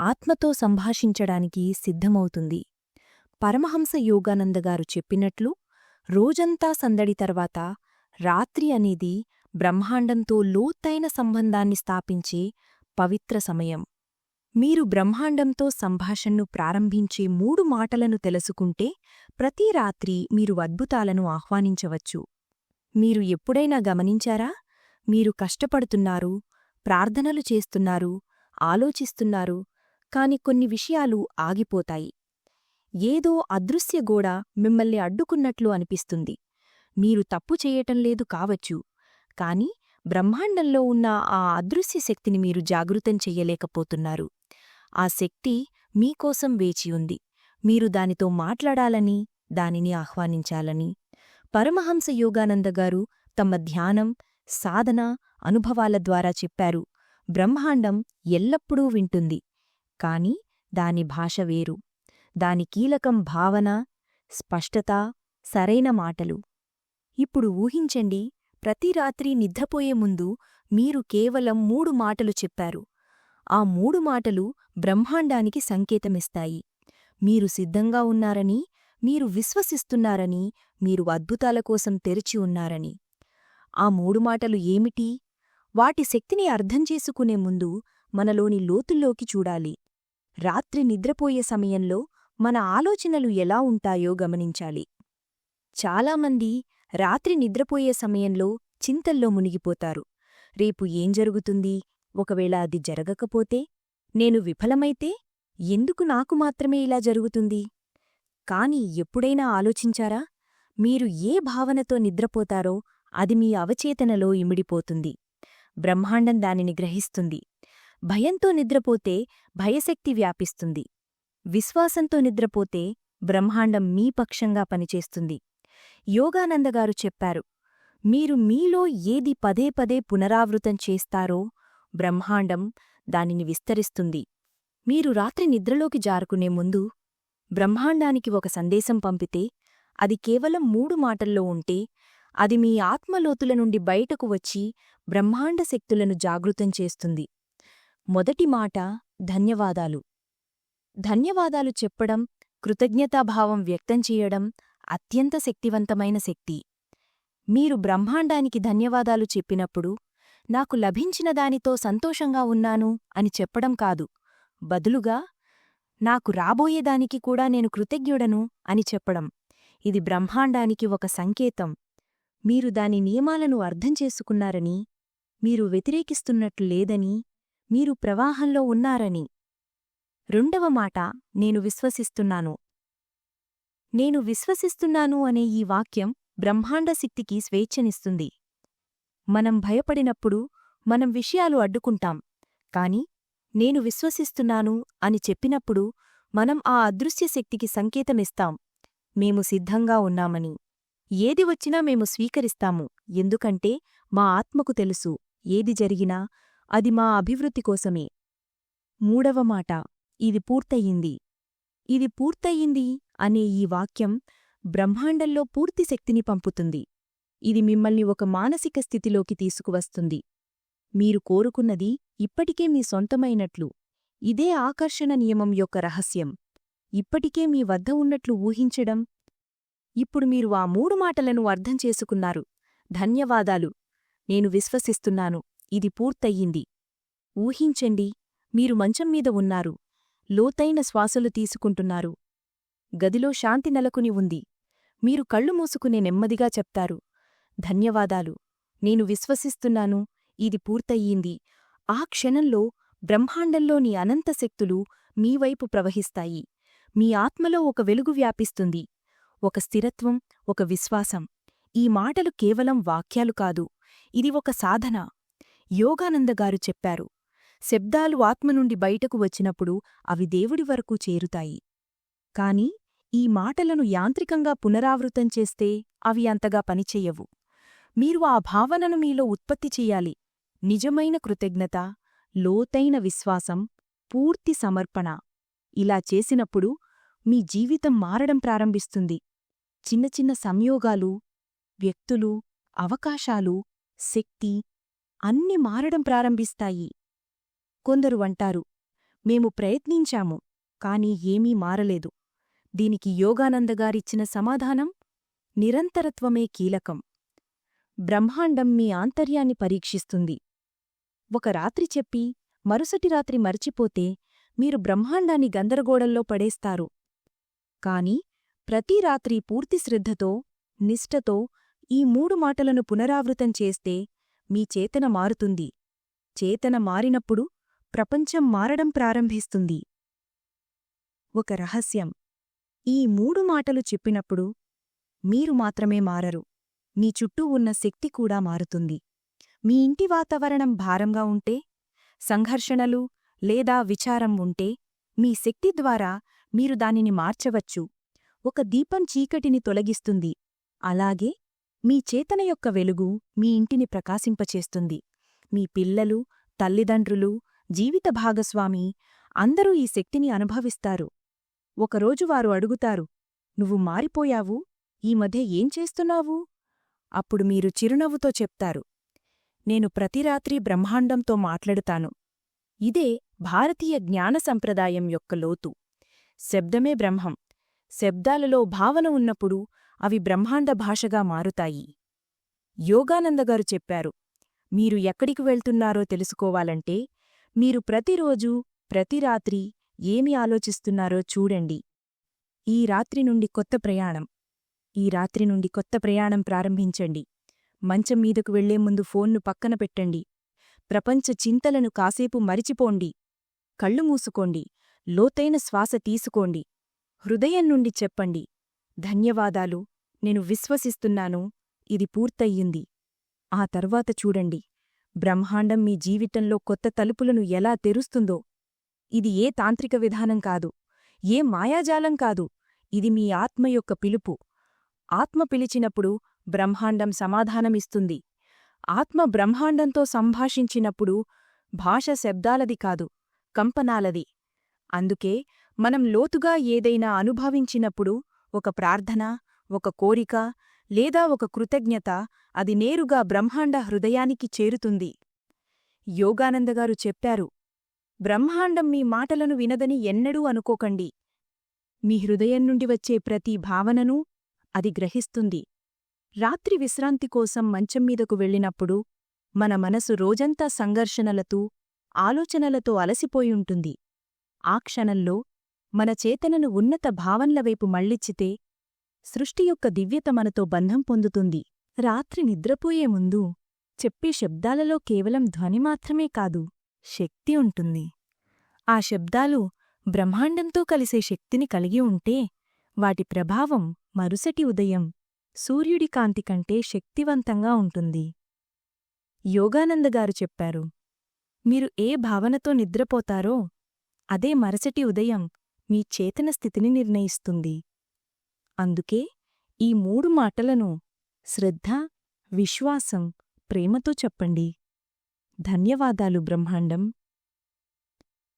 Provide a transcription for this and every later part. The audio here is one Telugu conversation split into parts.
ఆత్మతో సంభాషించడానికి సిద్ధమవుతుంది. పరమహంస యోగానందగారు చెప్పినట్లు రోజంతా సందడి తర్వాత రాత్రి అనేది బ్రహ్మాండంతో లోతైన సంబంధాన్ని స్థాపించే పవిత్ర సమయం. మీరు బ్రహ్మాండంతో సంభాషణను ప్రారంభించే మూడు మాటలను తెలుసుకుంటే ప్రతి రాత్రి మీరు అద్భుతాలను ఆహ్వానించవచ్చు. మీరు ఎప్పుడైనా గమనించారా? మీరు కష్టపడుతున్నారు ప్రార్థనలు చేస్తున్నారు ఆలోచిస్తున్నారు కాని కొన్ని విషయాలు ఆగిపోతాయి. ఏదో అదృశ్య గోడ మిమ్మల్ని అడ్డుకున్నట్లు అనిపిస్తుంది. మీరు తప్పు చేయటం లేదు కావచ్చు. కాని బ్రహ్మాండంలో ఉన్న ఆ అదృశ్య శక్తిని మీరు జాగృతం చెయ్యలేకపోతున్నారు ఆ శక్తి మీకోసం వేచియుంది మీరు దానితో మాట్లాడాలని దానిని ఆహ్వానించాలని. పరమహంస యోగానందగారు తమ ధ్యానం సాధన అనుభవాల ద్వారా చెప్పారు. బ్రహ్మాండం ఎల్లప్పుడూ వింటుంది. కాని దాని భాష వేరు. దాని కీలకం భావన స్పష్టత సరైన మాటలు. ఇప్పుడు ఊహించండి ప్రతి రాత్రి నిద్రపోయే ముందు మీరు కేవలం మూడు మాటలు చెప్పారు. ఆ మూడు మాటలు బ్రహ్మాండానికి సంకేతమిస్తాయి. మీరు సిద్ధంగా ఉన్నారని మీరు విశ్వసిస్తున్నారని మీరు అద్భుతాల కోసం తెరిచి ఉన్నారని. ఆ మూడు మాటలు ఏమిటి? వాటి శక్తిని అర్థం చేసుకునే ముందు మనలోని లోతుల్లోకి చూడాలి. రాత్రి నిద్రపోయే సమయంలో మన ఆలోచనలు ఎలా ఉంటాయో గమనించాలి. చాలామంది రాత్రి నిద్రపోయే సమయంలో చింతల్లో మునిగిపోతారు. రేపు ఏం జరుగుతుంది? ఒకవేళ అది జరగకపోతే? నేను విఫలమైతే? ఎందుకు నాకు మాత్రమే ఇలా జరుగుతుంది? కాని ఎప్పుడైనా ఆలోచించారా? మీరు ఏ భావనతో నిద్రపోతారో అది మీ అవచేతనలో ఇమిడిపోతుంది. బ్రహ్మాండం దానిని గ్రహిస్తుంది. భయంతో నిద్రపోతే భయశక్తి వ్యాపిస్తుంది. విశ్వాసంతో నిద్రపోతే బ్రహ్మాండం మీ పక్షంగా పనిచేస్తుంది. యోగానందగారు చెప్పారు మీరు మీలో ఏది పదే పదే పునరావృతం చేస్తారో బ్రహ్మాండం దానిని విస్తరిస్తుంది. మీరు రాత్రి నిద్రలోకి జారుకునే ముందు బ్రహ్మాండానికి ఒక సందేశం పంపితే అది కేవలం మూడు మాటల్లో ఉంటే అది మీ ఆత్మలోతుల నుండి బయటకు వచ్చి బ్రహ్మాండ శక్తులను జాగృతం చేస్తుంది. మొదటి మాట ధన్యవాదాలు. ధన్యవాదాలు చెప్పడం కృతజ్ఞతాభావం వ్యక్తం చేయడం అత్యంత శక్తివంతమైన శక్తి. మీరు బ్రహ్మాండానికి ధన్యవాదాలు చెప్పినప్పుడు నాకు లభించిన దానితో సంతోషంగా ఉన్నాను అని చెప్పడం కాదు. బదులుగా నాకు రాబోయేదానికి కూడా నేను కృతజ్ఞుడను అని చెప్పడం. ఇది బ్రహ్మాండానికి ఒక సంకేతం. మీరు దాని నియమాలను అర్థం చేసుకున్నారని మీరు వ్యతిరేకిస్తున్నట్లు లేదని మీరు ప్రవాహంలో ఉన్నారని. రెండవ మాట నేను విశ్వసిస్తున్నాను. నేను విశ్వసిస్తున్నాను అనే ఈ వాక్యం బ్రహ్మాండ శక్తికి స్వేచ్ఛనిస్తుంది. మనం భయపడినప్పుడు మనం విషయాలు అడ్డుకుంటాం. కాని నేను విశ్వసిస్తున్నాను అని చెప్పినప్పుడు మనం ఆ అదృశ్య శక్తికి సంకేతమిస్తాం. మేము సిద్ధంగా ఉన్నామని. ఏది వచ్చినా మేము స్వీకరిస్తాము. ఎందుకంటే మా ఆత్మకు తెలుసు. ఏది జరిగినా అది మా అభివృద్ధి కోసమే. మూడవ మాట ఇది పూర్తయింది. ఇది పూర్తయింది అనే ఈ వాక్యం బ్రహ్మాండంలో పూర్తి శక్తిని పంపుతుంది. ఇది మిమ్మల్ని ఒక మానసిక స్థితిలోకి తీసుకువస్తుంది. మీరు కోరుకున్నది ఇప్పటికే మీ సొంతమైనట్లు. ఇదే ఆకర్షణ నియమం యొక్క రహస్యం. ఇప్పటికే మీ వద్ద ఉన్నట్లు ఊహించడం. ఇప్పుడు మీరు ఆ మూడు మాటలను అర్థం చేసుకున్నారు. ధన్యవాదాలు. నేను విశ్వసిస్తున్నాను. ఇది పూర్తయ్యింది. ఊహించండి మీరు మంచం మీద ఉన్నారు లోతైన శ్వాసలు తీసుకుంటున్నారు. గదిలో శాంతి నెలకొని ఉంది. మీరు కళ్ళు మూసుకునే నెమ్మదిగా చెప్తారు. ధన్యవాదాలు. నేను విశ్వసిస్తున్నాను ఇది పూర్తయ్యింది. ఆ క్షణంలో బ్రహ్మాండంలోని అనంత శక్తులు మీవైపు ప్రవహిస్తాయి. మీ ఆత్మలో ఒక వెలుగు వ్యాపిస్తుంది. ఒక స్థిరత్వం ఒక విశ్వాసం. ఈ మాటలు కేవలం వాక్యాలు కాదు. ఇది ఒక సాధన. యోగానందగారు చెప్పారు. శబ్దాలు ఆత్మ నుండి బయటకు వచ్చినప్పుడు అవి దేవుడి వరకు చేరుతాయి. కాని ఈ మాటలను యాంత్రికంగా పునరావృతం చేస్తే అవి అంతగా పనిచెయ్యవు మీరు ఆ భావనను మీలో ఉత్పత్తి చెయ్యాలి నిజమైన కృతజ్ఞత లోతైన విశ్వాసం పూర్తి సమర్పణ. ఇలా చేసినప్పుడు మీ జీవితం మారడం ప్రారంభిస్తుంది. చిన్న చిన్న సంయోగాలు వ్యక్తులు అవకాశాలు శక్తి అన్ని మారడం ప్రారంభిస్తాయి. కొందరు అంటారు మేము ప్రయత్నించాము కాని ఏమీ మారలేదు. దీనికి యోగానందగారిచ్చిన సమాధానం? నిరంతరత్వమే కీలకం. బ్రహ్మాండం మీ ఆంతర్యాన్ని పరీక్షిస్తుంది. ఒక రాత్రి చెప్పి మరుసటి రాత్రి మరచిపోతే మీరు బ్రహ్మాండాన్ని గందరగోళంలో పడేస్తారు. కాని ప్రతి రాత్రి పూర్తి శ్రద్ధతో నిష్ఠతో ఈ మూడు మాటలను పునరావృతం చేస్తే మీ చేతన మారుతుంది. చేతన మారినప్పుడు ప్రపంచం మారడం ప్రారంభిస్తుంది. ఒక రహస్యం. ఈ మూడు మాటలు చెప్పినప్పుడు మీరు మాత్రమే మారరు. మీ చుట్టూ ఉన్న శక్తి కూడా మారుతుంది. మీ ఇంటి వాతావరణం భారంగా ఉంటే సంఘర్షణలు లేదా విచారం ఉంటే మీ శక్తి ద్వారా మీరు దానిని మార్చవచ్చు. ఒక దీపం చీకటిని తొలగిస్తుంది. అలాగే మీ చేతన యొక్క వెలుగు మీ ఇంటిని ప్రకాశింపచేస్తుంది. మీ పిల్లలు తల్లిదండ్రులు జీవిత భాగస్వామి అందరూ ఈ శక్తిని అనుభవిస్తారు. ఒకరోజు వారు అడుగుతారు నువ్వు మారిపోయావు? ఈ మధ్య ఏం చేస్తున్నావు? అప్పుడు మీరు చిరునవ్వుతో చెప్తారు నేను ప్రతి రాత్రి బ్రహ్మాండంతో మాట్లాడుతాను. ఇదే భారతీయ జ్ఞాన సంప్రదాయం యొక్క లోతు. శబ్దమే బ్రహ్మం. శబ్దాలలో భావన ఉన్నప్పుడు అవి బ్రహ్మాండ భాషగా మారుతాయి. యోగానందగారు చెప్పారు మీరు ఎక్కడికి వెళ్తున్నారో తెలుసుకోవాలంటే మీరు ప్రతిరోజూ ప్రతి రాత్రి ఏమి ఆలోచిస్తున్నారో చూడండి. ఈ రాత్రి నుండి కొత్త ప్రయాణం. ఈ రాత్రి నుండి కొత్త ప్రయాణం ప్రారంభించండి. మంచం మీదకు వెళ్ళే ముందు ఫోన్ను పక్కన పెట్టండి. ప్రపంచ చింతలను కాసేపు మరిచిపోండి. కళ్ళు మూసుకోండి. లోతైన శ్వాస తీసుకోండి. హృదయం నుండి చెప్పండి. ధన్యవాదాలు. నేను విశ్వసిస్తున్నాను. ఇది పూర్తయ్యింది. ఆ తర్వాత చూడండి. బ్రహ్మాండం మీ జీవితంలో కొత్త తలుపులను ఎలా తెరుస్తుందో. ఇది ఏ తాంత్రిక విధానం కాదు. ఏ మాయాజాలం కాదు. ఇది మీ ఆత్మ యొక్క పిలుపు. ఆత్మ పిలిచినప్పుడు బ్రహ్మాండం సమాధానమిస్తుంది. ఆత్మ బ్రహ్మాండంతో సంభాషించినప్పుడు భాష శబ్దాలది కాదు కంపనాలది. అందుకే మనం లోతుగా ఏదైనా అనుభవించినప్పుడు ఒక ప్రార్థన ఒక కోరిక లేదా ఒక కృతజ్ఞత అది నేరుగా బ్రహ్మాండ హృదయానికి చేరుతుంది. యోగానందగారు చెప్పారు బ్రహ్మాండం మీ మాటలను వినదని ఎన్నడూ అనుకోకండి. మీ హృదయం నుండి వచ్చే ప్రతి భావననూ అది గ్రహిస్తుంది. రాత్రి విశ్రాంతి కోసం మంచం మీదకు వెళ్ళినప్పుడు మన మనసు రోజంతా సంఘర్షణలతో ఆలోచనలతో అలసిపోయుంటుంది ఆ క్షణంలో మన చేతనను ఉన్నత భావనలవైపు మళ్ళిచ్చితే సృష్టి యొక్క దివ్యత మనతో బంధం పొందుతుంది. రాత్రి నిద్రపోయే ముందు చెప్పే శబ్దాలలో కేవలం ధ్వని మాత్రమే కాదు శక్తి ఉంటుంది. ఆ శబ్దాలు బ్రహ్మాండంతో కలిసే శక్తిని కలిగి ఉంటే వాటి ప్రభావం మరుసటి ఉదయం సూర్యుడి కాంతి కంటే శక్తివంతంగా ఉంటుంది. యోగానందగారు చెప్పారు మీరు ఏ భావనతో నిద్రపోతారో అదే మరుసటి ఉదయం మీ చేతన స్థితిని నిర్ణయిస్తుంది. అందుకే ఈ మూడు మాటలను శ్రద్ధ విశ్వాసం ప్రేమతో చెప్పండి. ధన్యవాదాలు బ్రహ్మాండం.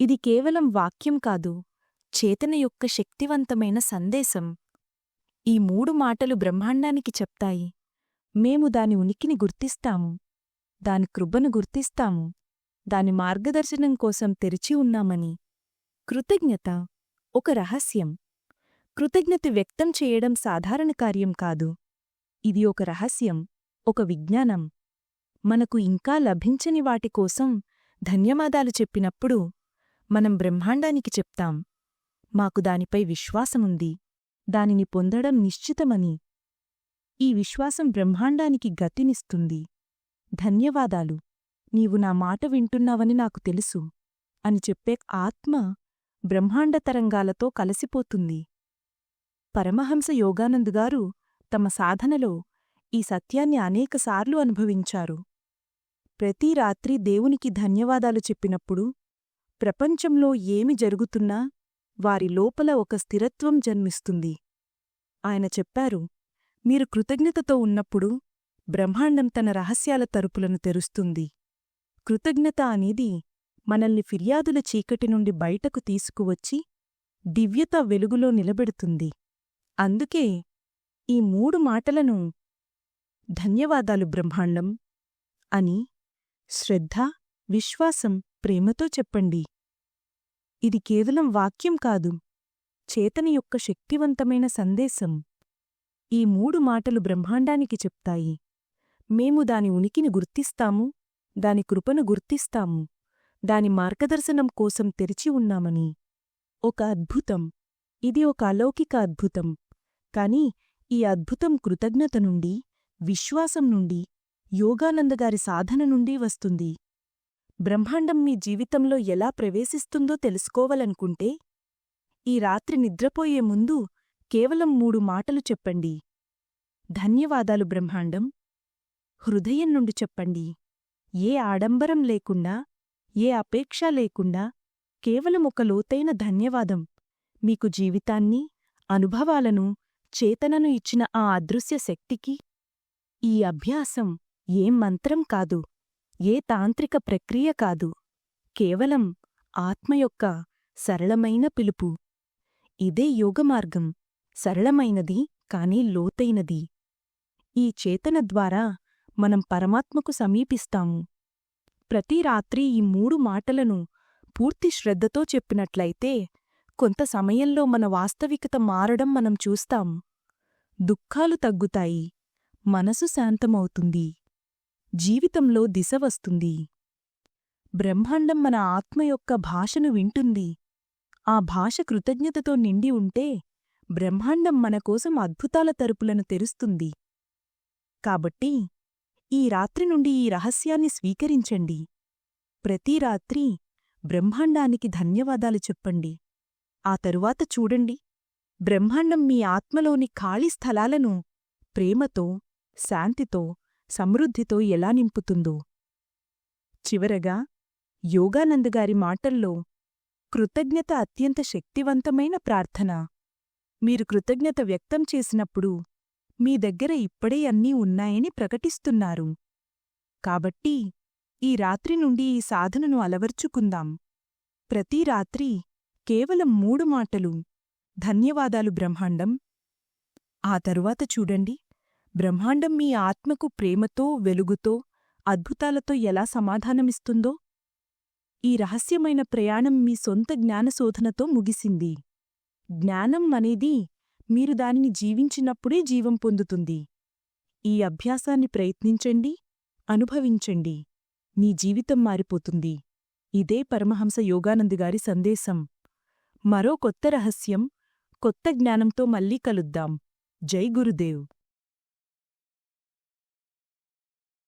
ఇది కేవలం వాక్యం కాదు చేతన యొక్క శక్తివంతమైన సందేశం. ఈ మూడు మాటలు బ్రహ్మాండానికి చెప్తాయి. మేము దాని ఉనికిని గుర్తిస్తాము. దాని కృపను గుర్తిస్తాము. దాని మార్గదర్శనం కోసం తెరిచి ఉన్నామని. కృతజ్ఞత. ఒక రహస్యం. కృతజ్ఞత వ్యక్తం చేయడం సాధారణ కార్యం కాదు. ఇది ఒక రహస్యం ఒక విజ్ఞానం. మనకు ఇంకా లభించని వాటి కోసం ధన్యవాదాలు చెప్పినప్పుడు మనం బ్రహ్మాండానికి చెప్తాం. మాకు దానిపై విశ్వాసముంది. దానిని పొందడం నిశ్చితమని. ఈ విశ్వాసం బ్రహ్మాండానికి గతినిస్తుంది. ధన్యవాదాలు. నీవు నా మాట వింటున్నావని నాకు తెలుసు. అని చెప్పే ఆత్మ బ్రహ్మాండ తరంగాలతో కలసిపోతుంది. పరమహంస యోగానందుగారు తమ సాధనలో ఈ సత్యాన్ని అనేకసార్లు అనుభవించారు. ప్రతి రాత్రి దేవునికి ధన్యవాదాలు చెప్పినప్పుడు ప్రపంచంలో ఏమి జరుగుతున్నా వారి లోపల ఒక స్థిరత్వం జన్మిస్తుంది. ఆయన చెప్పారు మీరు కృతజ్ఞతతో ఉన్నప్పుడు బ్రహ్మాండం తన రహస్యాల తరుపులను తెరుస్తుంది. కృతజ్ఞత అనేది మనల్ని ఫిర్యాదుల చీకటి నుండి బయటకు తీసుకువచ్చి దివ్యత వెలుగులో నిలబెడుతుంది. అందుకే ఈ మూడు మాటలను ధన్యవాదాలు బ్రహ్మాండం అని శ్రద్ధ విశ్వాసం ప్రేమతో చెప్పండి. ఇది కేవలం వాక్యం కాదు చేతన యొక్క శక్తివంతమైన సందేశం. ఈ మూడు మాటలు బ్రహ్మాండానికి చెప్తాయి. మేము దాని ఉనికిని గుర్తిస్తాము దాని కృపను గుర్తిస్తాము. దాని మార్గదర్శనం కోసం తెరిచి ఉన్నామని. ఒక అద్భుతం. ఇది ఒక అలౌకిక అద్భుతం. కాని ఈ అద్భుతం కృతజ్ఞత నుండి విశ్వాసం నుండి యోగానందగారి సాధన నుండి వస్తుంది. బ్రహ్మాండం మీ జీవితంలో ఎలా ప్రవేశిస్తుందో తెలుసుకోవాలనుకుంటే ఈ రాత్రి నిద్రపోయే ముందు కేవలం మూడు మాటలు చెప్పండి. ధన్యవాదాలు బ్రహ్మాండం. హృదయం నుండి చెప్పండి. ఏ ఆడంబరం లేకుండా ఏ అపేక్ష లేకుండా కేవలం ఒక లోతైన ధన్యవాదం. మీకు జీవితాన్ని అనుభవాలను చేతనను ఇచ్చిన ఆ అదృశ్య శక్తికి ఈ అభ్యాసం ఏం మంత్రం కాదు ఏ తాంత్రిక ప్రక్రియ కాదు కేవలం ఆత్మ యొక్క సరళమైన పిలుపు. ఇదే యోగమార్గం సరళమైనది కాని లోతైనది. ఈ చేతన ద్వారా మనం పరమాత్మకు సమీపిస్తాము. ప్రతి రాత్రి ఈ మూడు మాటలను పూర్తి శ్రద్ధతో చెప్పినట్లయితే కొంత సమయంలో మన వాస్తవికత మారడం మనం చూస్తాం. దుఃఖాలు తగ్గుతాయి. మనసు శాంతమవుతుంది. జీవితంలో దిశ వస్తుంది. బ్రహ్మాండం మన ఆత్మ యొక్క భాషను వింటుంది. ఆ భాష కృతజ్ఞతతో నిండి ఉంటే బ్రహ్మాండం మనకోసం అద్భుతాల తరుపులను తెరుస్తుంది. కాబట్టి ఈ రాత్రి నుండి ఈ రహస్యాన్ని స్వీకరించండి. ప్రతి రాత్రి బ్రహ్మాండానికి ధన్యవాదాలు చెప్పండి. ఆ తరువాత చూడండి. బ్రహ్మాండం మీ ఆత్మలోని ఖాళీ స్థలాలను ప్రేమతో శాంతితో సమృద్ధితో ఎలా నింపుతుందో. చివరగా యోగానందగారి మాటల్లో కృతజ్ఞత అత్యంత శక్తివంతమైన ప్రార్థన. మీరు కృతజ్ఞత వ్యక్తం చేసినప్పుడు మీ దగ్గర ఇప్పుడే అన్నీ ఉన్నాయని ప్రకటిస్తున్నారు. కాబట్టి ఈ రాత్రి నుండి ఈ సాధనను అలవర్చుకుందాం. ప్రతి రాత్రి కేవలం మూడు మాటలు. ధన్యవాదాలు బ్రహ్మాండం. ఆ తరువాత చూడండి. బ్రహ్మాండం మీ ఆత్మకు ప్రేమతో వెలుగుతో అద్భుతాలతో ఎలా సమాధానమిస్తుందో. ఈ రహస్యమైన ప్రయాణం మీ సొంత జ్ఞానశోధనతో ముగిసింది. జ్ఞానం అనేది మీరు దానిని జీవించినప్పుడే జీవం పొందుతుంది. ఈ అభ్యాసాన్ని ప్రయత్నించండి అనుభవించండి. మీ జీవితం మారిపోతుంది. ఇదే పరమహంస యోగానందగారి సందేశం. మరో కొత్త రహస్యం కొత్త జ్ఞానంతో మళ్ళీ కలుద్దాం. జై గురుదేవ్.